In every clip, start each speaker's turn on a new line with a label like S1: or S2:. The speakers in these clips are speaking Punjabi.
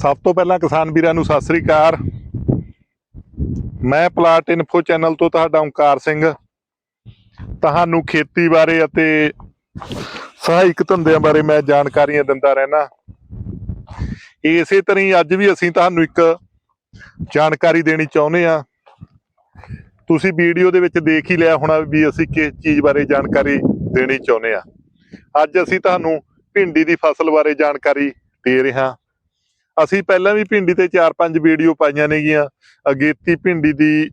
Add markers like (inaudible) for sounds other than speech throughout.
S1: ਸਭ ਤੋਂ ਪਹਿਲਾਂ ਕਿਸਾਨ ਵੀਰਾਂ ਨੂੰ ਸਤਿ ਸ੍ਰੀ ਅਕਾਲ। ਮੈਂ ਪਲਾਟ ਇਨਫੋ ਚੈਨਲ ਤੋਂ ਤੁਹਾਡਾ ਓਂਕਾਰ ਸਿੰਘ। ਤੁਹਾਨੂੰ ਖੇਤੀ ਬਾਰੇ ਅਤੇ ਸਹਾਇਕ ਧੰਦਿਆਂ ਬਾਰੇ ਮੈਂ ਜਾਣਕਾਰੀਆਂ ਦਿੰਦਾ ਰਹਿਣਾ ਇਸੇ ਤਰ੍ਹਾਂ ਹੀ ਅੱਜ ਵੀ ਅਸੀਂ ਤੁਹਾਨੂੰ ਇੱਕ ਜਾਣਕਾਰੀ ਦੇਣੀ ਚਾਹੁੰਦੇ ਆ ਤੁਸੀਂ ਵੀਡੀਓ ਦੇ ਵਿੱਚ ਦੇਖ ਹੀ ਲਿਆ ਹੋਣਾ ਵੀ ਅਸੀਂ ਕਿਸ ਚੀਜ਼ ਬਾਰੇ ਜਾਣਕਾਰੀ ਦੇਣੀ ਚਾਹੁੰਦੇ ਆ ਅੱਜ ਅਸੀਂ ਤੁਹਾਨੂੰ ਭਿੰਡੀ ਦੀ ਫਸਲ ਬਾਰੇ ਜਾਣਕਾਰੀ ਦੇ ਰਹੇ ਹਾਂ। ਅਸੀਂ ਪਹਿਲਾਂ ਵੀ ਭਿੰਡੀ ਤੇ 4-5 ਵੀਡੀਓ ਪਾਈਆਂ ਨੇਗੀਆਂ, ਅਗੇਤੀ ਭਿੰਡੀ ਦੀ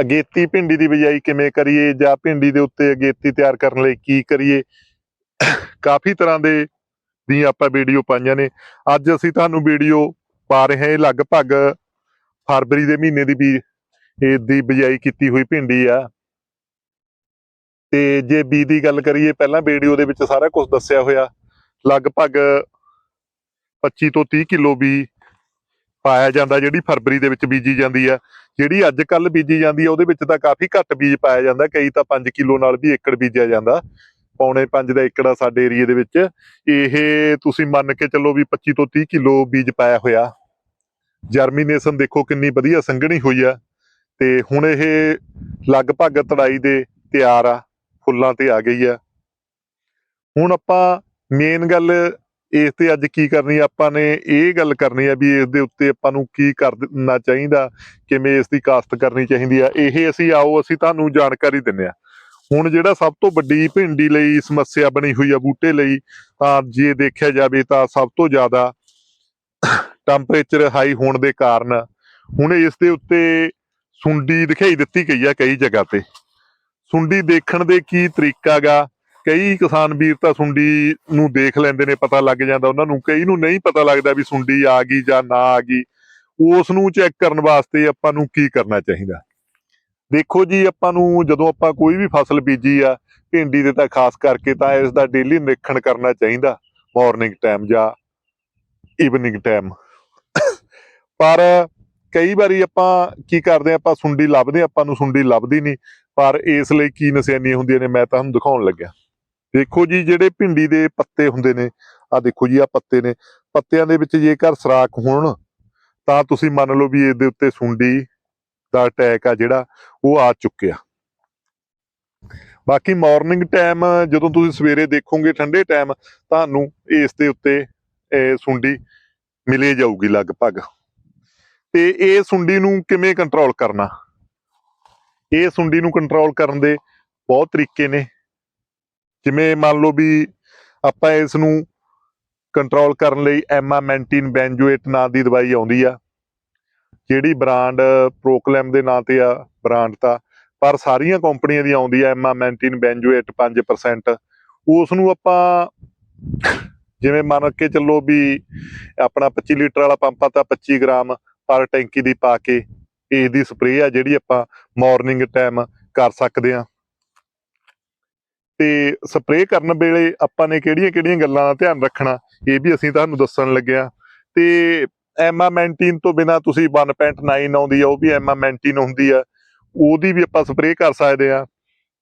S1: ਅਗੇਤੀ ਭਿੰਡੀ ਦੀ ਬਜਾਈ ਕਿਵੇਂ ਕਰੀਏ ਜਾਂ ਭਿੰਡੀ ਦੇ ਉੱਤੇ ਅਗੇਤੀ ਤਿਆਰ ਕਰਨ ਲਈ ਕੀ ਕਰੀਏ, ਕਾਫੀ ਤਰ੍ਹਾਂ ਦੇ ਦੀ ਆਪਾਂ ਵੀਡੀਓ ਪਾਈਆਂ ਨੇ। ਅੱਜ ਅਸੀਂ ਤੁਹਾਨੂੰ ਵੀਡੀਓ ਪਾ ਰਹੇ ਹਾਂ ਲਗਭਗ ਫਰਵਰੀ ਦੇ ਮਹੀਨੇ ਦੀ ਵੀ ਇਹ ਦੀ ਬਿਜਾਈ ਕੀਤੀ ਹੋਈ ਭਿੰਡੀ ਆ। ਤੇ ਜੇ ਬੀ ਦੀ ਗੱਲ ਕਰੀਏ, ਪਹਿਲਾਂ ਵੀਡੀਓ ਦੇ ਵਿੱਚ ਸਾਰਾ ਕੁਝ ਦੱਸਿਆ ਹੋਇਆ, ਲਗਭਗ 25 ਤੋਂ 30 ਕਿਲੋ ਵੀ ਪਾਇਆ ਜਾਂਦਾ, ਜਿਹੜੀ ਫਰਵਰੀ ਦੇ ਵਿੱਚ ਬੀਜੀ ਜਾਂਦੀ ਆ। ਜਿਹੜੀ ਅੱਜ ਕੱਲ ਬੀਜੀ ਜਾਂਦੀ ਆ, ਉਹਦੇ ਵਿੱਚ ਤਾਂ ਕਾਫੀ ਘੱਟ ਬੀਜ ਪਾਇਆ ਜਾਂਦਾ, ਕਈ ਤਾਂ 5 ਕਿਲੋ ਨਾਲ ਵੀ ਏਕੜ ਬੀਜਿਆ ਜਾਂਦਾ। ਪੌਣੇ 5 ਦਾ ਏਕੜ ਆ ਸਾਡੇ ਏਰੀਏ ਦੇ ਵਿੱਚ। ਇਹ ਤੁਸੀਂ ਮੰਨ ਕੇ ਚੱਲੋ ਵੀ 25 ਤੋਂ 30 ਕਿਲੋ ਬੀਜ ਪਾਇਆ ਹੋਇਆ। ਜਰਮੀਨੇਸ਼ਨ ਦੇਖੋ ਕਿੰਨੀ ਵਧੀਆ ਸੰਘਣੀ ਹੋਈ ਆ। ਤੇ ਹੁਣ ਇਹ ਲਗਭਗ ਤੜਾਈ ਦੇ ਤਿਆਰ ਆ, ਫੁੱਲਾਂ ਤੇ ਆ ਗਈ ਆ। ਹੁਣ ਆਪਾਂ ਮੇਨ ਗੱਲ ਇਸ ਤੇ ਅੱਜ ਕੀ ਕਰਨੀ, ਆਪਾਂ ਨੇ ਇਹ ਗੱਲ ਕਰਨੀ ਆ ਵੀ ਇਸ ਦੇ ਉੱਤੇ ਆਪਾਂ ਨੂੰ ਕੀ ਕਰਨਾ ਚਾਹੀਦਾ, ਕਿਵੇਂ ਇਸ ਦੀ ਕਾਸਤ ਕਰਨੀ ਚਾਹੀਦੀ ਆ, ਇਹ ਅਸੀਂ ਆਓ, ਅਸੀਂ ਤੁਹਾਨੂੰ ਜਾਣਕਾਰੀ ਦਿੰਨੇ ਆ। ਹੁਣ ਜਿਹੜਾ ਸਭ ਤੋਂ ਵੱਡੀ ਭਿੰਡੀ ਲਈ ਸਮੱਸਿਆ ਬਣੀ ਹੋਈ ਆ ਬੂਟੇ ਲਈ, ਤਾਂ ਜੇ ਦੇਖਿਆ ਜਾਵੇ ਤਾਂ ਸਭ ਤੋਂ ਜ਼ਿਆਦਾ ਟੈਂਪਰੇਚਰ ਹਾਈ ਹੋਣ ਦੇ ਕਾਰਨ ਹੁਣ ਇਸ ਦੇ ਉੱਤੇ ਸੁੰਡੀ ਦਿਖਾਈ ਦਿੱਤੀ ਗਈ ਆ ਕਈ ਜਗ੍ਹਾ ਤੇ। ਸੁੰਡੀ ਦੇਖਣ ਦੇ ਕੀ ਤਰੀਕਾ ਗਾ ਕਈ ਕਿਸਾਨ ਵੀਰ ਤਾਂ ਸੁੰਡੀ ਨੂੰ ਦੇਖ ਲੈਂਦੇ ਨੇ, ਪਤਾ ਲੱਗ ਜਾਂਦਾ। ਉਹਨਾਂ ਨੂੰ ਕਈ ਨੂੰ ਨਹੀਂ ਪਤਾ ਲੱਗਦਾ ਵੀ ਸੁੰਡੀ ਆ ਗਈ ਜਾਂ ਨਾ ਆ ਗਈ। ਉਸ ਨੂੰ ਚੈੱਕ ਕਰਨ ਵਾਸਤੇ ਆਪਾਂ ਨੂੰ ਕੀ ਕਰਨਾ ਚਾਹੀਦਾ? ਦੇਖੋ ਜੀ, ਆਪਾਂ ਨੂੰ ਜਦੋਂ ਆਪਾਂ ਕੋਈ ਵੀ ਫਸਲ ਬੀਜੀ ਆ, ਭਿੰਡੀ ਦੇ ਤਾਂ ਖਾਸ ਕਰਕੇ ਤਾਂ ਇਸ ਦਾ ਡੇਲੀ ਨਿਰੀਖਣ ਕਰਨਾ ਚਾਹੀਦਾ। ਮਾਰਨਿੰਗ ਟਾਈਮ ਜਾਂ ਈਵਨਿੰਗ ਟਾਈਮ ਪਰ ਕਈ ਵਾਰੀ ਆਪਾਂ ਕੀ ਕਰਦੇ ਆ, ਆਪਾਂ ਸੁੰਡੀ ਲੱਭਦੇ ਆਪਾਂ ਨੂੰ ਸੁੰਡੀ ਲੱਭਦੀ ਨਹੀਂ। ਪਰ ਇਸ ਲਈ ਕੀ ਨਿਸ਼ਾਨੀਆਂ ਹੁੰਦੀਆਂ ਨੇ, ਮੈਂ ਤੁਹਾਨੂੰ ਦਿਖਾਉਣ ਲੱਗਿਆ। ਦੇਖੋ ਜੀ, ਜਿਹੜੇ ਭਿੰਡੀ ਦੇ ਪੱਤੇ ਹੁੰਦੇ ਨੇ ਆ ਦੇਖੋ ਜੀ ਆ ਪੱਤੇ ਨੇ। ਪੱਤਿਆਂ ਦੇ ਵਿੱਚ ਜੇਕਰ ਸਰਾਖ ਹੋਣ, ਤਾਂ ਤੁਸੀਂ ਮੰਨ ਲਓ ਵੀ ਇਹਦੇ ਉੱਤੇ ਸੁੰਡੀ ਦਾ ਅਟੈਕ ਆ ਜਿਹੜਾ, ਉਹ ਆ ਚੁੱਕਿਆ। ਬਾਕੀ ਮਾਰਨਿੰਗ ਟਾਈਮ ਜਦੋਂ ਤੁਸੀਂ ਸਵੇਰੇ ਦੇਖੋਗੇ ਠੰਡੇ ਟਾਈਮ ਤੁਹਾਨੂੰ ਇਸ ਦੇ ਉੱਤੇ ਸੁੰਡੀ ਮਿਲੇ ਜਾਊਗੀ ਲਗਭਗ। ਤੇ ਇਹ ਸੁੰਡੀ ਨੂੰ ਕਿਵੇਂ ਕੰਟਰੋਲ ਕਰਨਾ? ਇਹ ਸੁੰਡੀ ਨੂੰ ਕੰਟਰੋਲ ਕਰਨ ਦੇ ਬਹੁਤ ਤਰੀਕੇ ਨੇ। ਜਿਵੇਂ ਮੰਨ ਲਓ ਵੀ ਆਪਾਂ ਇਸ ਨੂੰ ਕੰਟਰੋਲ ਕਰਨ ਲਈ ਐਮਾਮੈਂਟਿਨ ਬੈਂਜੋਏਟ ਨਾਂ ਦੀ ਦਵਾਈ ਆਉਂਦੀ ਆ, ਜਿਹੜੀ ਬ੍ਰਾਂਡ ਪ੍ਰੋਕਲੈਮ ਦੇ ਨਾਂ ਤੇ ਆ ਬ੍ਰਾਂਡ ਤਾਂ, ਪਰ ਸਾਰੀਆਂ ਕੰਪਨੀਆਂ ਦੀ ਆਉਂਦੀ ਆ ਐਮਾਮੈਂਟਿਨ ਬੈਂਜੋਏਟ 5% ਉਸ ਨੂੰ ਆਪਾਂ ਜਿਵੇਂ ਮੰਨ ਕੇ ਚੱਲੋ ਵੀ ਆਪਣਾ 25 ਲੀਟਰ ਵਾਲਾ ਪੰਪ ਆ ਤਾਂ 25 ਗ੍ਰਾਮ ਪਰ ਟੈਂਕੀ ਦੀ ਪਾ ਕੇ, ਇਸ ਦੀ ਸਪਰੇਅ ਆ ਜਿਹੜੀ ਆਪਾਂ ਮਾਰਨਿੰਗ ਟਾਈਮ ਕਰ ਸਕਦੇ ਆ। ਤੇ ਸਪਰੇਅ ਕਰਨ ਵੇਲੇ ਆਪਾਂ ਨੇ ਕਿਹੜੀਆਂ-ਕਿਹੜੀਆਂ ਗੱਲਾਂ ਦਾ ਧਿਆਨ ਰੱਖਣਾ, ਇਹ ਵੀ ਅਸੀਂ ਤੁਹਾਨੂੰ ਦੱਸਣ ਲੱਗਿਆ ਆ ਤੇ ਐਮਾਮੈਂਟਿਨ ਤੋਂ ਬਿਨਾ ਤੁਸੀਂ 1.9 ਆਉਂਦੀ ਆ, ਉਹ ਵੀ ਐਮਾਮੈਂਟਿਨ ਹੁੰਦੀ ਆ, ਉਹਦੀ ਵੀ ਆਪਾਂ ਸਪਰੇਅ ਕਰ ਸਕਦੇ ਆ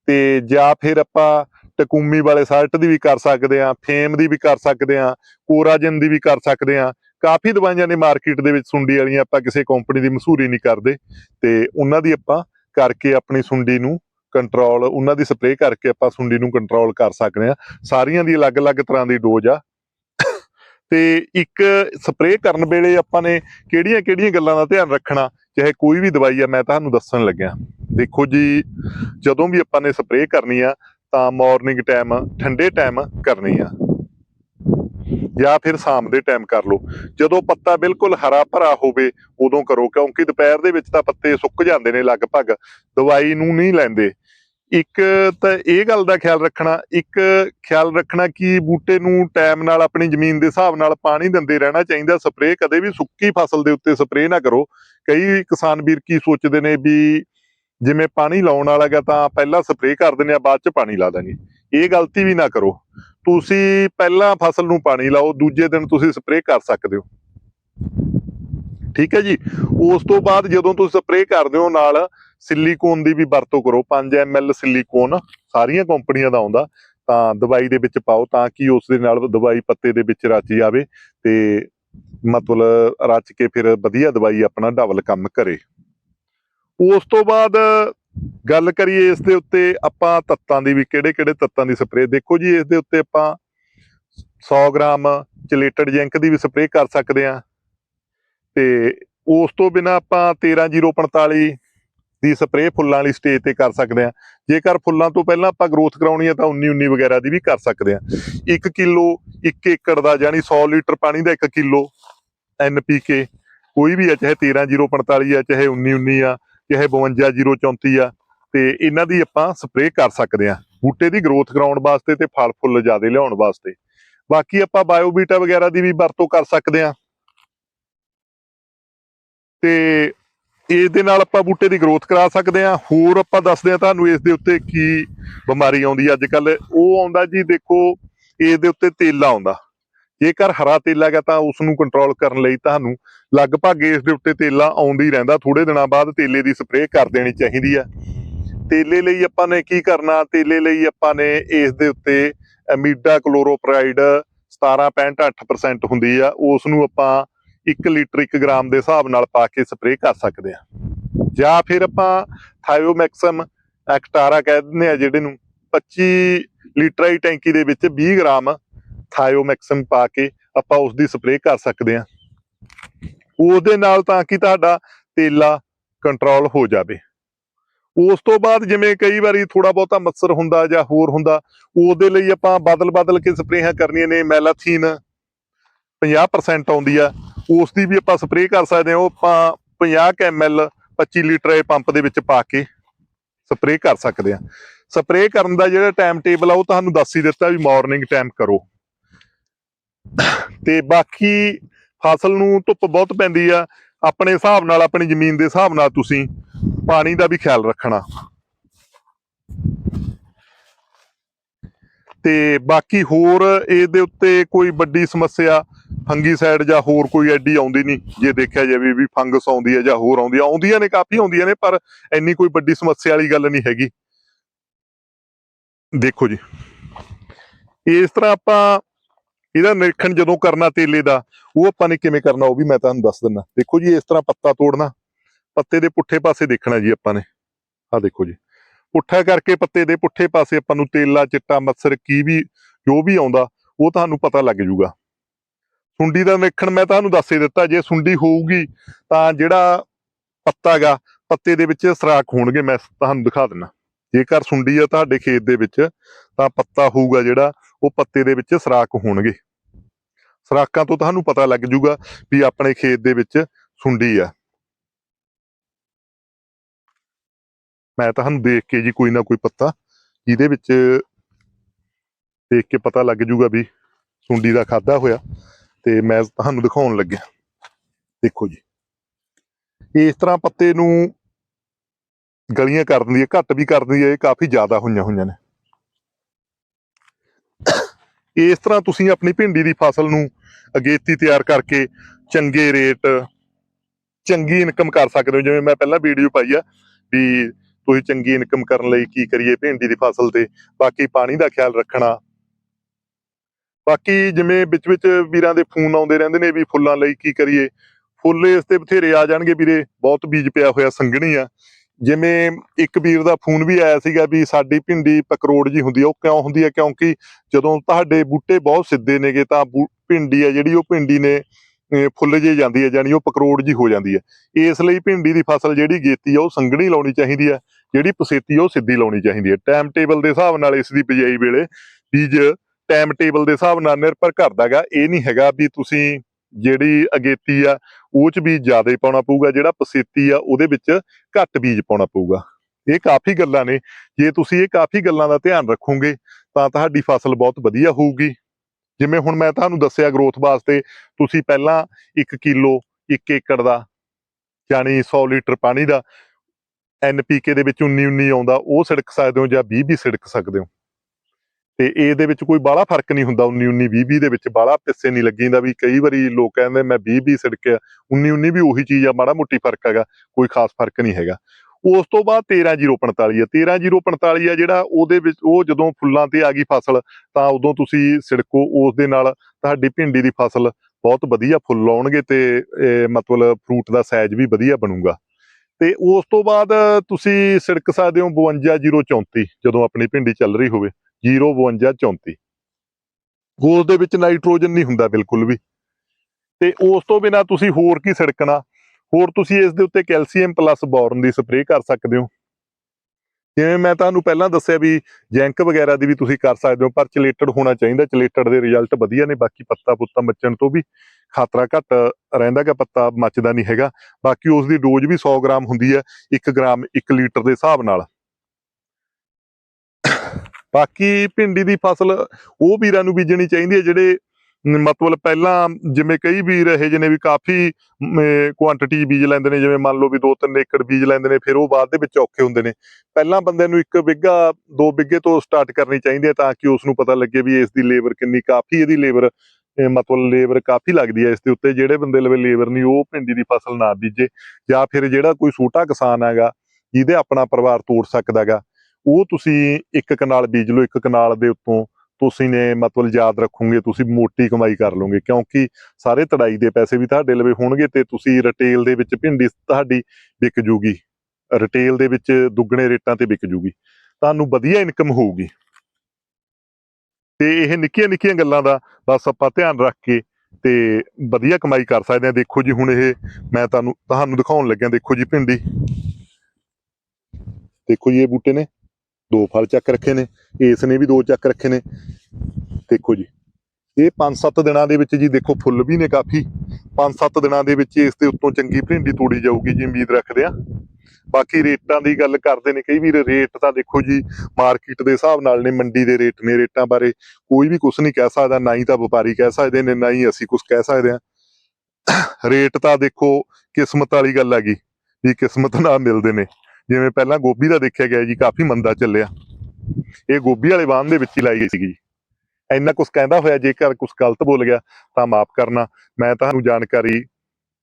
S1: ਤੇ ਜਾਂ ਫਿਰ ਆਪਾਂ ਟਕੂਮੀ ਵਾਲੇ ਸਾਲਟ ਦੀ ਵੀ ਕਰ ਸਕਦੇ ਆ ਫੇਮ ਦੀ ਵੀ ਕਰ ਸਕਦੇ ਆ ਕੋਰਾਜਨ ਦੀ ਵੀ ਕਰ ਸਕਦੇ ਆ ਕਾਫੀ ਦਵਾਈਆਂ ਨੇ ਮਾਰਕੀਟ ਦੇ ਵਿੱਚ ਸੁੰਡੀ ਵਾਲੀਆਂ, ਆਪਾਂ ਕਿਸੇ ਕੰਪਨੀ ਦੀ ਮਸ਼ਹੂਰੀ ਨਹੀਂ ਕਰਦੇ। ਤੇ ਉਹਨਾਂ ਦੀ ਆਪਾਂ ਕਰਕੇ ਆਪਣੀ ਸੁੰਡੀ ਨੂੰ ਕੰਟਰੋਲ ਉਹਨਾਂ ਦੀ ਸਪਰੇਅ ਕਰਕੇ ਆਪਾਂ ਸੁੰਡੀ ਨੂੰ ਕੰਟਰੋਲ ਕਰ ਸਕਦੇ ਆ ਸਾਰੀਆਂ ਦੀ ਅਲੱਗ-ਅਲੱਗ ਤਰ੍ਹਾਂ ਦੀ ਡੋਜ਼ ਆ। ਤੇ ਇੱਕ ਸਪਰੇਅ ਕਰਨ ਵੇਲੇ ਆਪਾਂ ਨੇ ਕਿਹੜੀਆਂ-ਕਿਹੜੀਆਂ ਗੱਲਾਂ ਦਾ ਧਿਆਨ ਰੱਖਣਾ, ਚਾਹੇ ਕੋਈ ਵੀ ਦਵਾਈ ਆ, ਮੈਂ ਤੁਹਾਨੂੰ ਦੱਸਣ ਲੱਗਿਆ। ਦੇਖੋ ਜੀ, ਜਦੋਂ ਵੀ ਆਪਾਂ ਨੇ ਸਪਰੇਅ ਕਰਨੀ ਆ, ਤਾਂ ਮਾਰਨਿੰਗ ਟਾਈਮ ਠੰਡੇ ਟਾਈਮ ਕਰਨੀ ਆ। ਜਾਂ ਫਿਰ ਸ਼ਾਮ ਦੇ ਟਾਈਮ ਕਰ ਲਓ। ਜਦੋਂ ਪੱਤਾ ਬਿਲਕੁਲ ਹਰਾ ਭਰਾ ਹੋਵੇ, ਉਦੋਂ ਕਰੋ, ਕਿਉਂਕਿ ਦੁਪਹਿਰ ਦੇ ਵਿੱਚ ਤਾਂ ਪੱਤੇ ਸੁੱਕ ਜਾਂਦੇ ਨੇ ਲਗਭਗ। ਦਵਾਈ ਨੂੰ ਨਹੀਂ ਲੈਂਦੇ। ਇੱਕ ਤਾਂ ਇਹ ਗੱਲ ਦਾ ਖਿਆਲ ਰੱਖਣਾ, ਇੱਕ ਖਿਆਲ ਰੱਖਣਾ ਕਿ ਬੂਟੇ ਨੂੰ ਟਾਈਮ ਨਾਲ ਆਪਣੀ ਜ਼ਮੀਨ ਦੇ ਹਿਸਾਬ ਨਾਲ ਪਾਣੀ ਦਿੰਦੇ ਰਹਿਣਾ ਚਾਹੀਦਾ ਸਪਰੇਅ ਕਦੇ ਵੀ ਸੁੱਕੀ ਫਸਲ ਦੇ ਉੱਤੇ ਸਪਰੇਅ ਨਾ ਕਰੋ। ਕਈ ਕਿਸਾਨ ਵੀਰ ਕੀ ਸੋਚਦੇ ਨੇ ਵੀ ਜਿਵੇਂ ਪਾਣੀ ਲਾਉਣ ਵਾਲਾ ਤਾਂ ਪਹਿਲਾਂ ਸਪਰੇਅ ਕਰ ਦਿੰਦੇ ਆ ਬਾਅਦ ਚ ਪਾਣੀ ਲਾ ਦਾਂਗੇ ਇਹ ਗਲਤੀ ਵੀ ਨਾ ਕਰੋ। ਤੁਸੀਂ ਪਹਿਲਾਂ ਫਸਲ ਨੂੰ ਪਾਣੀ ਲਾਓ, ਦੂਜੇ ਦਿਨ ਤੁਸੀਂ ਸਪਰੇਅ ਕਰ ਸਕਦੇ ਹੋ। ਠੀਕ ਹੈ ਜੀ? ਉਸ ਤੋਂ ਬਾਅਦ ਜਦੋਂ ਤੁਸੀਂ ਸਪਰੇਅ ਕਰਦੇ ਹੋ ਨਾਲ ਸਿਲੀਕੋਨ ਦੀ ਵੀ ਵਰਤੋਂ ਕਰੋ 5 ml ਸਿਲੀਕੋਨ, ਸਾਰੀਆਂ ਕੰਪਨੀਆਂ ਦਾ ਆਉਂਦਾ, ਤਾਂ ਦਵਾਈ ਦੇ ਵਿੱਚ ਪਾਓ ਤਾਂ ਕਿ ਉਸ ਦੇ ਨਾਲ ਦਵਾਈ ਪੱਤੇ ਦੇ ਵਿੱਚ ਰਚ ਜਾਵੇ ਤੇ ਮਤਲਬ ਰਚ ਕੇ ਫਿਰ ਵਧੀਆ ਦਵਾਈ ਆਪਣਾ ਡਬਲ ਕੰਮ ਕਰੇ। ਉਸ ਤੋਂ ਬਾਅਦ ਗੱਲ ਕਰੀਏ ਇਸ ਦੇ ਉੱਤੇ ਆਪਾਂ ਤੱਤਾਂ ਦੀ ਵੀ ਕਿਹੜੇ ਕਿਹੜੇ ਤੱਤਾਂ ਦੀ ਸਪਰੇਅ? ਦੇਖੋ ਜੀ, ਇਸ ਦੇ ਉੱਤੇ ਆਪਾਂ 100 ਗ੍ਰਾਮ ਚਲੇਟਡ ਜ਼ਿੰਕ ਦੀ ਵੀ ਸਪਰੇਅ ਕਰ ਸਕਦੇ ਆ ਤੇ ਉਸ ਤੋਂ ਬਿਨਾ ਆਪਾਂ 13045 ਦੀ ਸਪਰੇਅ ਫੁੱਲਾਂ ਵਾਲੀ ਸਟੇਜ ਤੇ ਕਰ ਸਕਦੇ ਆ ਜੇਕਰ ਫੁੱਲਾਂ ਤੋਂ ਪਹਿਲਾਂ ਆਪਾਂ ਗਰੋਥ ਕਰਾਉਣੀ ਹੈ ਤਾਂ 19 19 ਵਗੈਰਾ ਦੀ ਵੀ ਕਰ ਸਕਦੇ ਆ 1 ਕਿਲੋ 1 ਏਕੜ ਦਾ ਯਾਨੀ 100 ਲੀਟਰ ਪਾਣੀ ਦਾ 1 ਕਿਲੋ ਐਨਪੀਕੇ ਕੋਈ ਵੀ ਹੈ ਚਾਹੇ 13045 ਆ, ਚਾਹੇ 19 19 ਆ, ਚਾਹੇ 52034 ਆ, ਤੇ ਇਹਨਾਂ ਦੀ ਆਪਾਂ ਸਪਰੇਅ ਕਰ ਸਕਦੇ ਆ ਬੂਟੇ ਦੀ ਗਰੋਥ ਕਰਾਉਣ ਵਾਸਤੇ ਤੇ ਫਲ ਫੁੱਲ ਜ਼ਿਆਦਾ ਲਿਆਉਣ ਵਾਸਤੇ। ਬਾਕੀ ਆਪਾਂ ਬਾਇਓਬੀਟਾ ਵਗੈਰਾ ਦੀ ਵੀ ਵਰਤੋਂ ਕਰ ਸਕਦੇ ਆ ਤੇ ਇਸ ਦੇ ਨਾਲ ਆਪਾਂ ਬੂਟੇ ਦੀ ਗਰੋਥ ਕਰਾ ਸਕਦੇ ਆ ਹੋਰ ਆਪਾਂ ਦੱਸਦੇ ਆ ਤੁਹਾਨੂੰ ਇਸ ਦੇ ਉੱਤੇ ਕੀ ਬਿਮਾਰੀ ਆਉਂਦੀ ਅੱਜ ਕੱਲ ਉਹ ਆਉਂਦਾ ਜੀ, ਦੇਖੋ ਇਸ ਦੇ ਉੱਤੇ ਤੇਲਾ ਆਉਂਦਾ। ਜੇਕਰ ਹਰਾ ਤੇਲਾ ਹੈਗਾ ਤਾਂ ਉਸ ਨੂੰ ਕੰਟਰੋਲ ਕਰਨ ਲਈ ਤੁਹਾਨੂੰ ਲਗਭਗ ਇਸ ਦੇ ਉੱਤੇ ਤੇਲਾ ਆਉਂਦਾ ਹੀ ਰਹਿੰਦਾ। ਥੋੜੇ ਦਿਨਾਂ ਬਾਅਦ ਤੇਲੇ ਦੀ ਸਪਰੇਅ ਕਰ ਦੇਣੀ ਚਾਹੀਦੀ ਆ ਤੇਲੇ ਲਈ ਆਪਾਂ ਨੇ ਕੀ ਕਰਨਾ? ਤੇਲੇ ਲਈ ਆਪਾਂ ਨੇ ਇਸ ਦੇ ਉੱਤੇ ਅਮੀਡਾ ਕਲੋਰੋਪਰਾਈਡ 17.8% ਹੁੰਦੀ ਆ। ਉਸ ਨੂੰ ਆਪਾਂ 1 ਲੀਟਰ 1 ਗ੍ਰਾਮ ਦੇ ਹਿਸਾਬ ਨਾਲ ਪਾ ਕੇ ਸਪਰੇਅ ਕਰ ਸਕਦੇ ਆ ਜਾਂ ਫਿਰ ਆਪਾਂ ਥਾਇਓਮੈਕਸਮ ਐਕਟਾਰਾ ਕਹਿ ਦਿੰਦੇ ਆ ਜਿਹੜੇ ਨੂੰ 25 ਲੀਟਰ ਦੀ ਟੈਂਕੀ ਦੇ ਵਿੱਚ 20 ਗ੍ਰਾਮ ਥਾਇਓਮੈਕਸਮ ਪਾ ਕੇ ਆਪਾਂ ਉਸ ਦੀ ਸਪਰੇਅ ਕਰ ਸਕਦੇ ਆ ਉਹਦੇ ਨਾਲ ਤਾਂ ਕਿ ਤੁਹਾਡਾ ਤੇਲਾ ਕੰਟਰੋਲ ਹੋ ਜਾਵੇ। ਉਸ ਤੋਂ ਬਾਅਦ ਜਿਵੇਂ ਕਈ ਵਾਰੀ ਥੋੜਾ ਬਹੁਤਾ ਮੱਛਰ ਹੁੰਦਾ ਜਾਂ ਹੋਰ ਹੁੰਦਾ, ਉਹਦੇ ਲਈ ਆਪਾਂ ਬਦਲ ਬਦਲ ਕੇ ਸਪਰੇਹਾਂ ਕਰਨੀਆਂ ਨੇ ਮੈਲਾਥੀਨ। 50% ਆਉਂਦੀ ਆ। ਉਸ ਦੀ ਵੀ ਆਪਾਂ ਸਪਰੇਅ ਕਰ ਸਕਦੇ ਹਾਂ, ਉਹ ਆਪਾਂ 50 ml 25 ਲੀਟਰ ਦੇ ਪੰਪ ਦੇ ਵਿੱਚ ਪਾ ਕੇ ਸਪਰੇਅ ਕਰ ਸਕਦੇ ਹਾਂ। ਸਪਰੇਅ ਕਰਨ ਦਾ ਜਿਹੜਾ ਟਾਈਮ ਟੇਬਲ ਆ, ਉਹ ਤੁਹਾਨੂੰ ਦੱਸ ਹੀ ਦਿੱਤਾ ਵੀ ਮਾਰਨਿੰਗ ਟਾਈਮ ਕਰੋ। ਤੇ ਬਾਕੀ ਫਸਲ ਨੂੰ ਧੁੱਪ ਬਹੁਤ ਪੈਂਦੀ ਆ, ਆਪਣੇ ਹਿਸਾਬ ਨਾਲ, ਆਪਣੀ ਜ਼ਮੀਨ ਦੇ ਹਿਸਾਬ ਨਾਲ ਤੁਸੀਂ ਪਾਣੀ ਦਾ ਵੀ ਖਿਆਲ ਰੱਖਣਾ। ਤੇ ਬਾਕੀ ਹੋਰ ਇਹਦੇ ਉੱਤੇ ਕੋਈ ਵੱਡੀ ਸਮੱਸਿਆ ਫੰਗੀਸਾਈਡ ਜਾਂ ਹੋਰ ਕੋਈ ਐਡੀ ਆਉਂਦੀ ਨਹੀਂ, ਜੇ ਦੇਖਿਆ ਜਾਵੇ ਵੀ ਫੰਗਸ ਆਉਂਦੀ ਹੈ ਜਾਂ ਹੋਰ ਆਉਂਦੀ ਆਉਂਦੀਆਂ ਨੇ, ਕਾਫੀ ਆਉਂਦੀਆਂ ਨੇ, ਪਰ ਇੰਨੀ ਕੋਈ ਵੱਡੀ ਸਮੱਸਿਆ ਵਾਲੀ ਗੱਲ ਨਹੀਂ ਹੈਗੀ। ਦੇਖੋ ਜੀ, ਇਸ ਤਰ੍ਹਾਂ ਆਪਾਂ ਇਹਦਾ ਨਿਰੀਖਣ ਜਦੋਂ ਕਰਨਾ ਤੇਲੇ ਦਾ, ਉਹ ਆਪਾਂ ਨੇ ਕਿਵੇਂ ਕਰਨਾ, ਉਹ ਵੀ ਮੈਂ ਤੁਹਾਨੂੰ ਦੱਸ ਦਿੰਦਾ। ਦੇਖੋ ਜੀ, ਇਸ ਤਰ੍ਹਾਂ ਪੱਤਾ ਤੋੜਨਾ, ਪੱਤੇ ਦੇ ਪੁੱਠੇ ਪਾਸੇ ਦੇਖਣਾ ਜੀ ਆਪਾਂ ਨੇ। ਆਹ ਦੇਖੋ ਜੀ, ਪੁੱਠਾ ਕਰਕੇ ਪੱਤੇ ਦੇ ਪੁੱਠੇ ਪਾਸੇ ਆਪਾਂ ਨੂੰ ਤੇਲਾ, ਚਿੱਟਾ, ਮੱਛਰ, ਕੀ ਵੀ, ਜੋ ਵੀ ਆਉਂਦਾ, ਉਹ ਤੁਹਾਨੂੰ ਪਤਾ ਲੱਗ ਜੂਗਾ। ਸੁੰਡੀ ਦਾ ਵੇਖਣ ਮੈਂ ਤੁਹਾਨੂੰ ਦੱਸ ਹੀ ਦਿੱਤਾ, ਜੇ ਸੁੰਡੀ ਹੋਊਗੀ ਤਾਂ ਜਿਹੜਾ ਪੱਤਾ ਗਾ ਪੱਤੇ ਦੇ ਵਿੱਚ ਸਰਾਖ ਹੋਣਗੇ, ਮੈਂ ਤੁਹਾਨੂੰ ਦਿਖਾ ਦਿੰਦਾ ਜੇਕਰ ਸੁੰਡੀ ਆ ਤੁਹਾਡੇ ਖੇਤ ਦੇ ਵਿੱਚ, ਤਾਂ ਪੱਤਾ ਹੋਊਗਾ ਜਿਹੜਾ, ਉਹ ਪੱਤੇ ਦੇ ਵਿੱਚ ਸਰਾਖ ਹੋਣਗੇ। ਸਰਾਖਾਂ ਤੋਂ ਤੁਹਾਨੂੰ ਪਤਾ ਲੱਗ ਜੂਗਾ ਵੀ ਆਪਣੇ ਖੇਤ ਦੇ ਵਿੱਚ ਸੁੰਡੀ ਆ। ਮੈਂ ਤੁਹਾਨੂੰ ਦੇਖ ਕੇ ਜੀ ਕੋਈ ਨਾ ਕੋਈ ਪੱਤਾ, ਜਿਹਦੇ ਵਿੱਚ ਦੇਖ ਕੇ ਪਤਾ ਲੱਗ ਜੂਗਾ ਵੀ ਸੁੰਡੀ ਦਾ ਖਾਦਾ ਹੋਇਆ। ਤੇ ਮੈਂ ਤੁਹਾਨੂੰ ਦਿਖਾਉਣ ਲੱਗਿਆ। ਦੇਖੋ ਜੀ। ਇਸ ਤਰ੍ਹਾਂ ਪੱਤੇ ਨੂੰ ਗਲੀਆਂ ਕਰ ਦਿੰਦੀ ਹੈ, ਘੱਟ ਵੀ ਕਰ ਦਿੰਦੀ ਹੈ, ਇਹ ਕਾਫੀ ਜ਼ਿਆਦਾ ਹੋਈਆਂ ਹੋਈਆਂ ਨੇ। ਇਸ ਤਰ੍ਹਾਂ ਤੁਸੀਂ ਆਪਣੀ ਭਿੰਡੀ ਦੀ ਫਸਲ ਨੂੰ ਅਗੇਤੀ ਤਿਆਰ ਕਰਕੇ ਚੰਗੇ ਰੇਟ, ਚੰਗੀ ਇਨਕਮ ਕਰ ਸਕਦੇ ਹੋ। ਜਿਵੇਂ ਮੈਂ ਪਹਿਲਾਂ ਵੀਡੀਓ ਪਾਈ ਆ ਵੀ ਤੁਸੀਂ ਚੰਗੀ ਇਨਕਮ ਕਰਨ ਲਈ ਕੀ ਕਰੀਏ ਭਿੰਡੀ ਦੀ ਫਸਲ ਤੇ। ਬਾਕੀ ਪਾਣੀ ਦਾ ਖਿਆਲ ਰੱਖਣਾ ਬਾਕੀ ਜਿਵੇਂ ਵਿੱਚ ਵਿੱਚ ਵੀਰਾਂ ਦੇ ਫੋਨ ਆਉਂਦੇ ਰਹਿੰਦੇ ਨੇ ਵੀ ਫੁੱਲਾਂ ਲਈ ਕੀ ਕਰੀਏ? ਫੁੱਲ ਇਸ ਤੇ ਬਥੇਰੇ ਆ ਜਾਣਗੇ ਵੀਰੇ, ਬਹੁਤ ਬੀਜ ਪਿਆ ਹੋਇਆ ਸੰਘਣੀ ਆ। ਜਿਵੇਂ ਇੱਕ ਵੀਰ ਦਾ ਫੋਨ ਵੀ ਆਇਆ ਸੀਗਾ ਵੀ ਸਾਡੀ ਭਿੰਡੀ ਪਕਰੋੜ ਜੀ ਹੁੰਦੀ ਆ, ਉਹ ਕਿਉਂ ਹੁੰਦੀ ਆ? ਕਿਉਂਕਿ ਜਦੋਂ ਤੁਹਾਡੇ ਬੂਟੇ ਬਹੁਤ ਸਿੱਧੇ ਨੇਗੇ ਤਾਂ ਬੂ- ਭਿੰਡੀ ਆ ਜਿਹੜੀ ਉਹ ਭਿੰਡੀ ਨੇ ਫੁੱਲ ਜੇ ਜਾਂਦੀ ਹੈ ਜਾਨੀ ਉਹ ਪਕਰੋੜ ਜੀ ਹੋ ਜਾਂਦੀ ਹੈ ਇਸ ਲਈ ਭਿੰਡੀ ਦੀ ਫਸਲ ਜਿਹੜੀ ਗੇਤੀ ਆ, ਉਹ ਸੰਘਣੀ ਲਾਉਣੀ ਚਾਹੀਦੀ ਹੈ ਜਿਹੜੀ ਪਸੇਤੀ ਉਹ ਸਿੱਧੀ ਲਾਉਣੀ ਚਾਹੀਦੀ ਹੈ ਟਾਈਮ ਟੇਬਲ ਦੇ ਹਿਸਾਬ ਨਾਲ ਇਸ ਦੀ ਬਿਜਾਈ ਵੇਲੇ ਬੀਜ ਟਾਈਮ ਟੇਬਲ ਦੇ ਹਿਸਾਬ ਨਾਲ ਨਿਰਭਰ ਕਰਦਾਗਾ ਇਹ ਨਹੀਂ ਹੈਗਾ ਵੀ ਤੁਸੀਂ ਜਿਹੜੀ ਅਗੇਤੀ ਆ, ਉਹ ਚ ਬੀਜ ਜ਼ਿਆਦਾ ਪਾਉਣਾ ਪਊਗਾ, ਜਿਹੜਾ ਪਸੇਤੀ ਆ, ਉਹਦੇ ਵਿੱਚ ਘੱਟ ਬੀਜ ਪਾਉਣਾ ਪਊਗਾ। ਇਹ ਕਾਫੀ ਗੱਲਾਂ ਨੇ। ਜੇ ਤੁਸੀਂ ਇਹ ਕਾਫੀ ਗੱਲਾਂ ਦਾ ਧਿਆਨ ਰੱਖੋਗੇ, ਤਾਂ ਤੁਹਾਡੀ ਫਸਲ ਬਹੁਤ ਵਧੀਆ ਹੋਊਗੀ। ਜਿਵੇਂ ਹੁਣ ਮੈਂ ਤੁਹਾਨੂੰ ਦੱਸਿਆ ਗਰੋਥ ਵਾਸਤੇ, ਤੁਸੀਂ ਪਹਿਲਾਂ 1 ਕਿਲੋ 1 ਏਕੜ ਦਾ, ਯਾਨੀ 100 ਲੀਟਰ ਪਾਣੀ ਦਾ ਐਨਪੀਕੇ ਦੇ ਵਿੱਚ 19 19 ਆਉਂਦਾ, ਉਹ ਛਿੜਕ ਸਕਦੇ ਹੋ ਜਾਂ 20 ਵੀ ਛਿੜਕ ਸਕਦੇ ਹੋ। ਤੇ ਇਹਦੇ ਵਿੱਚ ਕੋਈ ਬਾਹਲਾ ਫ਼ਰਕ ਨਹੀਂ ਹੁੰਦਾ 19 19 20 20 ਦੇ ਵਿੱਚ ਬਾਹਲਾ ਪਿੱਛੇ ਨਹੀਂ ਲੱਗੀਂਦਾ ਵੀ ਕਈ ਵਾਰੀ ਲੋਕ ਕਹਿੰਦੇ ਮੈਂ 20 20 ਛਿੜਕਿਆ 19 19 ਵੀ ਉਹੀ ਚੀਜ਼ ਆ, ਮਾੜਾ ਮੋਟੀ ਫ਼ਰਕ ਹੈਗਾ, ਕੋਈ ਖਾਸ ਫ਼ਰਕ ਨਹੀਂ ਹੈਗਾ। ਉਸ ਤੋਂ ਬਾਅਦ 13045 ਹੈ 13045 ਆ ਜਿਹੜਾ ਉਹਦੇ ਵਿੱਚ ਉਹ ਜਦੋਂ ਫੁੱਲਾਂ ਤੇ ਆ ਗਈ ਫਸਲ, ਤਾਂ ਉਦੋਂ ਤੁਸੀਂ ਸਿੜਕੋ ਉਸ ਦੇ ਨਾਲ ਤੁਹਾਡੀ ਭਿੰਡੀ ਦੀ ਫਸਲ ਬਹੁਤ ਵਧੀਆ ਫੁੱਲ ਆਉਣਗੇ ਤੇ ਇਹ ਮਤਲਬ ਫਰੂਟ ਦਾ ਸਾਈਜ਼ ਵੀ ਵਧੀਆ ਬਣੂਗਾ। ਤੇ ਉਸ ਤੋਂ ਬਾਅਦ ਤੁਸੀਂ ਸਿੜਕ ਸਕਦੇ ਹੋ 52034 ਜਦੋਂ ਆਪਣੀ ਭਿੰਡੀ ਚੱਲ ਰਹੀ ਹੋਵੇ। 05234 ਉਸ ਦੇ ਵਿੱਚ ਨਾਈਟ੍ਰੋਜਨ ਨਹੀਂ ਹੁੰਦਾ ਬਿਲਕੁਲ ਵੀ। ਤੇ ਉਸ ਤੋਂ ਬਿਨਾ ਤੁਸੀਂ ਹੋਰ ਕੀ ਸਿੜਕਣਾ? ਹੋਰ ਤੁਸੀਂ ਇਸ ਦੇ ਉੱਤੇ ਕੈਲਸ਼ੀਅਮ ਪਲੱਸ ਬੋਰਨ ਦੀ ਸਪਰੇਅ ਕਰ ਸਕਦੇ ਹੋ। ਜਿਵੇਂ ਮੈਂ ਤੁਹਾਨੂੰ ਪਹਿਲਾਂ ਦੱਸਿਆ ਵੀ ਜੈਂਕ ਵਗੈਰਾ ਦੀ ਵੀ ਤੁਸੀਂ ਕਰ ਸਕਦੇ ਹੋ, ਪਰ ਚਲੇਟਡ ਹੋਣਾ ਚਾਹੀਦਾ। ਚਲੇਟਡ ਦੇ ਰਿਜ਼ਲਟ ਵਧੀਆ ਨੇ, ਬਾਕੀ ਪੱਤਾ ਪੁੱਤਾ ਮੱਚਣ ਤੋਂ ਵੀ ਖਤਰਾ ਘੱਟ ਰਹਿੰਦਾ ਕਿ ਪੱਤਾ ਮੱਚਦਾ ਨਹੀਂ ਹੈਗਾ। ਬਾਕੀ ਉਸ ਦੀ ਡੋਜ਼ ਵੀ 100 ਗ੍ਰਾਮ ਹੁੰਦੀ ਹੈ 1 ਗ੍ਰਾਮ 1 ਲੀਟਰ ਦੇ ਹਿਸਾਬ ਨਾਲ। ਬਾਕੀ ਭਿੰਡੀ ਦੀ ਫਸਲ ਉਹ ਵੀਰਾਂ ਨੂੰ ਬੀਜਣੀ ਚਾਹੀਦੀ ਹੈ, ਜਿਹੜੇ ਮਤਲਬ ਪਹਿਲਾਂ ਜਿਵੇਂ ਕਈ ਵੀਰ ਇਹ ਜਿਹੇ ਨੇ ਵੀ ਕਾਫੀ ਕੁਆਂਟੀਟੀ ਬੀਜ ਲੈਂਦੇ ਨੇ, ਜਿਵੇਂ ਮੰਨ ਲਓ ਵੀ 2-3 ਏਕੜ ਬੀਜ ਲੈਂਦੇ ਨੇ, ਫਿਰ ਉਹ ਬਾਅਦ ਦੇ ਵਿੱਚ ਔਖੇ ਹੁੰਦੇ ਨੇ। ਪਹਿਲਾਂ ਬੰਦੇ ਨੂੰ ਇੱਕ ਬਿੱਗਾ ਦੋ ਬਿੱਗੇ ਤੋਂ ਸਟਾਰਟ ਕਰਨੀ ਚਾਹੀਦੀ ਹੈ ਤਾਂ ਕਿ ਉਸ ਨੂੰ ਪਤਾ ਲੱਗੇ ਵੀ ਇਸ ਦੀ ਲੇਬਰ ਕਿੰਨੀ ਕਾਫੀ, ਇਹਦੀ ਲੇਬਰ ਮਤਲਬ ਲੇਬਰ ਕਾਫੀ ਲੱਗਦੀ ਹੈ ਇਸ ਦੇ ਉੱਤੇ, ਜਿਹੜੇ ਬੰਦੇ ਲਵੇ ਲੇਬਰ ਨਹੀਂ, ਉਹ ਭਿੰਡੀ ਦੀ ਫਸਲ ਨਾ ਬੀਜੇ ਜਾਂ ਫਿਰ ਜਿਹੜਾ ਕੋਈ ਛੋਟਾ ਕਿਸਾਨ ਹੈਗਾ, ਜਿਹਦੇ ਆਪਣਾ ਪਰਿਵਾਰ ਤੋੜ ਸਕਦਾਗਾ ਉਹ ਤੁਸੀਂ ਇੱਕ ਕਨਾਲ ਬੀਜ ਲਓ, ਇੱਕ ਕਨਾਲ ਦੇ ਉੱਤੋਂ ਤੁਸੀਂ ਨੇ ਮਤਲਬ ਯਾਦ ਰੱਖੋਗੇ, ਤੁਸੀਂ ਮੋਟੀ ਕਮਾਈ ਕਰ ਲਓਗੇ, ਕਿਉਂਕਿ ਸਾਰੇ ਤੜਾਈ ਦੇ ਪੈਸੇ ਵੀ ਤੁਹਾਡੇ ਲਵੇ ਹੋਣਗੇ ਤੇ ਤੁਸੀਂ ਰਿਟੇਲ ਦੇ ਵਿੱਚ ਭਿੰਡੀ ਤੁਹਾਡੀ ਵਿਕ ਜੂਗੀ। ਰਿਟੇਲ ਦੇ ਵਿੱਚ ਦੁੱਗਣੇ ਰੇਟਾਂ ਤੇ ਵਿਕ ਜੂਗੀ। ਤੁਹਾਨੂੰ ਵਧੀਆ ਇਨਕਮ ਹੋਊਗੀ। ਤੇ ਇਹ ਨਿੱਕੀਆਂ ਨਿੱਕੀਆਂ ਗੱਲਾਂ ਦਾ ਬਸ ਆਪਾਂ ਧਿਆਨ ਰੱਖ ਕੇ ਤੇ ਵਧੀਆ ਕਮਾਈ ਕਰ ਸਕਦੇ ਆ ਦੇਖੋ ਜੀ, ਹੁਣ ਇਹ ਮੈਂ ਤੁਹਾਨੂੰ ਤੁਹਾਨੂੰ ਦਿਖਾਉਣ ਲੱਗਿਆ, ਦੇਖੋ ਜੀ ਭਿੰਡੀ। ਦੇਖੋ ਜੀ ਇਹ ਬੂਟੇ ਨੇ। ਦੋ ਫਲ ਚੱਕ ਰੱਖੇ ਨੇ, ਇਸ ਨੇ ਵੀ ਦੋ ਚੱਕ ਰੱਖੇ ਨੇ। ਦੇਖੋ ਜੀ, ਇਹ 5-7 ਦਿਨਾਂ ਦੇ ਵਿੱਚ ਜੀ ਦੇਖੋ ਫੁੱਲ ਵੀ ਨੇ ਕਾਫੀ। 5-7 ਦਿਨਾਂ ਦੇ ਵਿੱਚ ਇਸ ਦੇ ਉੱਤੋਂ ਚੰਗੀ ਭਿੰਡੀ ਤੋੜੀ ਜਾਊਗੀ ਜੀ ਉਮੀਦ ਰੱਖਦੇ ਆ ਬਾਕੀ ਰੇਟਾਂ ਦੀ ਗੱਲ ਕਰਦੇ ਨੇ ਕਈ ਵੀ ਰੇਟ ਤਾਂ ਦੇਖੋ ਜੀ ਮਾਰਕੀਟ ਦੇ ਹਿਸਾਬ ਨਾਲ ਨੇ, ਮੰਡੀ ਦੇ ਰੇਟ ਨੇ ਰੇਟਾਂ ਬਾਰੇ। ਕੋਈ ਵੀ ਕੁਝ ਨਹੀਂ ਕਹਿ ਸਕਦਾ, ਨਾ ਹੀ ਤਾਂ ਵਪਾਰੀ ਕਹਿ ਸਕਦੇ ਨੇ, ਨਾ ਹੀ ਅਸੀਂ ਕੁਝ ਕਹਿ ਸਕਦੇ ਆ ਰੇਟ ਤਾਂ ਦੇਖੋ ਕਿਸਮਤ ਵਾਲੀ ਗੱਲ ਹੈਗੀ ਵੀ ਕਿਸਮਤ ਨਾਲ ਮਿਲਦੇ ਨੇ। ਜਿਵੇਂ ਪਹਿਲਾਂ ਗੋਭੀ ਦਾ ਦੇਖਿਆ ਗਿਆ ਜੀ, ਕਾਫੀ ਮੰਦਾ ਚੱਲਿਆ। ਇਹ ਗੋਭੀ ਵਾਲੇ ਬਾਂਹ ਦੇ ਵਿੱਚ ਹੀ ਲਾਈ ਗਈ ਸੀਗੀ ਇੰਨਾ ਕੁਝ ਕਹਿੰਦਾ ਹੋਇਆ, ਜੇਕਰ ਕੁਝ ਗਲਤ ਬੋਲ ਗਿਆ, ਤਾਂ ਮਾਫ ਕਰਨਾ। ਮੈਂ ਤੁਹਾਨੂੰ ਜਾਣਕਾਰੀ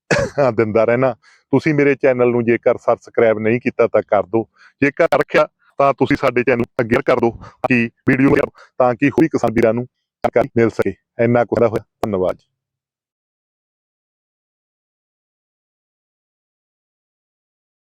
S1: (coughs) ਦਿੰਦਾ ਰਹਿਣਾ ਤੁਸੀਂ ਮੇਰੇ ਚੈਨਲ ਨੂੰ ਜੇਕਰ ਸਬਸਕ੍ਰਾਈਬ ਨਹੀਂ ਕੀਤਾ, ਤਾਂ ਕਰ ਦਿਓ ਜੇਕਰ ਰੱਖਿਆ, ਤਾਂ ਤੁਸੀਂ ਸਾਡੇ ਚੈਨਲ ਅੱਗੇ ਕਰ ਦਿਓ ਕਿ ਵੀਡੀਓ ਤਾਂ ਕਿ ਹੋਈ ਕਿਸਾਨ ਵੀਰਾਂ ਨੂੰ ਜਾਣਕਾਰੀ ਮਿਲ ਸਕੇ। ਇੰਨਾ ਕੁ ਹੋਇਆ। ਧੰਨਵਾਦ